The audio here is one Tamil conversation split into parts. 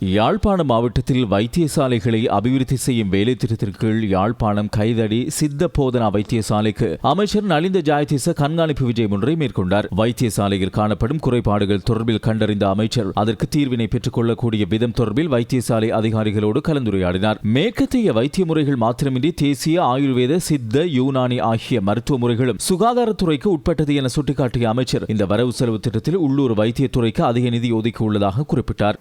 யாழ்ப்பாண மாவட்டத்தில் வைத்தியசாலைகளை அபிவிருத்தி செய்யும் வேலைத்திட்டத்தின் கீழ் யாழ்ப்பாணம் கைதடி சித்த போதனா வைத்தியசாலைக்கு அமைச்சர் நலிந்த ஜாயதிச கண்காணிப்பு விஜயம் ஒன்றை மேற்கொண்டார். வைத்தியசாலையில் காணப்படும் குறைபாடுகள் தொடர்பில் கண்டறிந்த அமைச்சர் அதற்கு தீர்வினை பெற்றுக் கொள்ளக்கூடிய விதம் தொடர்பில் வைத்தியசாலை அதிகாரிகளோடு கலந்துரையாடினார். மேற்கத்திய வைத்திய முறைகள் மாத்திரமின்றி தேசிய ஆயுர்வேத சித்த யூனானி ஆகிய மருத்துவ முறைகளும் சுகாதாரத்துறைக்கு உட்பட்டது என சுட்டிக்காட்டிய அமைச்சர் இந்த வரவு செலவு திட்டத்தில் உள்ளூர் வைத்தியத்துறைக்கு அதிக நிதி ஒதுக்கி உள்ளதாக குறிப்பிட்டார்.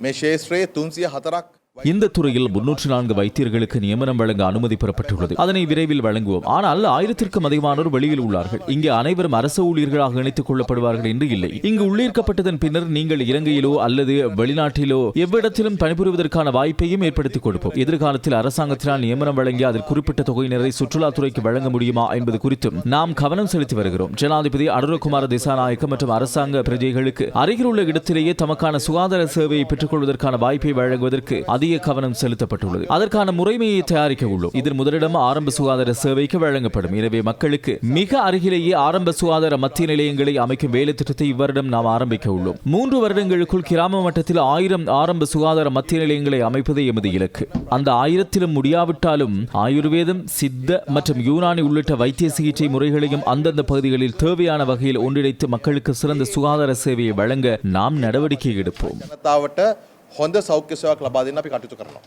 මේ ශේෂ්ත්‍රයේ 304ක් இந்த துறையில் முன்னூற்று நான்கு வைத்தியர்களுக்கு நியமனம் வழங்க அனுமதி பெறப்பட்டுள்ளது. அதனை விரைவில் வழங்குவோம். ஆனால் ஆயிரத்திற்கும் அதிகமானோர் வெளியில் உள்ளார்கள். இங்கே அனைவரும் அரசு ஊழியர்களாக இணைத்துக் கொள்ளப்படுவார்கள் என்று இல்லை. இங்கு உள்ளீர்க்கப்பட்டதன் பின்னர் நீங்கள் இலங்கையிலோ அல்லது வெளிநாட்டிலோ எவ்விடத்திலும் பணிபுரிவதற்கான வாய்ப்பையும் ஏற்படுத்திக் கொடுப்போம். எதிர்காலத்தில் அரசாங்கத்தினால் நியமனம் வழங்கி அதில் குறிப்பிட்ட தொகையினரை சுற்றுலாத்துறைக்கு வழங்க முடியுமா என்பது குறித்தும் நாம் கவனம் செலுத்தி வருகிறோம். ஜனாதிபதி அனுரகுமார திசாநாயக்க மற்றும் அரசாங்க பிரஜைகளுக்கு அருகில் உள்ள இடத்திலேயே தமக்கான சுகாதார சேவையை பெற்றுக் கொள்வதற்கான வாய்ப்பை வழங்குவதற்கு அதிக அதிக கவனம் செலுத்தப்பட்டுள்ளது. அதற்கான முறைமையை தயாரிக்க உள்ளோம். இதில் முதலிடம் ஆரம்ப சுகாதார சேவைக்கு வழங்கப்படும். எனவே மக்களுக்கு மிக அருகிலேயே ஆரம்ப சுகாதார மத்திய நிலையங்களை அமைக்கும் வேலை திட்டத்தை இவ்வருடம் நாம் ஆரம்பிக்க உள்ளோம். மூன்று வருடங்களுக்குள் கிராம மட்டத்தில் ஆயிரம் ஆரம்ப சுகாதார மத்திய நிலையங்களை அமைப்பதே எமது இலக்கு. அந்த ஆயிரத்திலும் முடியாவிட்டாலும் ஆயுர்வேதம் சித்த மற்றும் யூனானி உள்ளிட்ட வைத்திய சிகிச்சை முறைகளையும் அந்தந்த பகுதிகளில் தேவையான வகையில் ஒன்றிணைத்து மக்களுக்கு சிறந்த சுகாதார சேவையை வழங்க நாம் நடவடிக்கை எடுப்போம். හොඳ සෞඛ්‍ය සේවාවක් ලබා දෙන්න අපි කටයුතු කරනවා.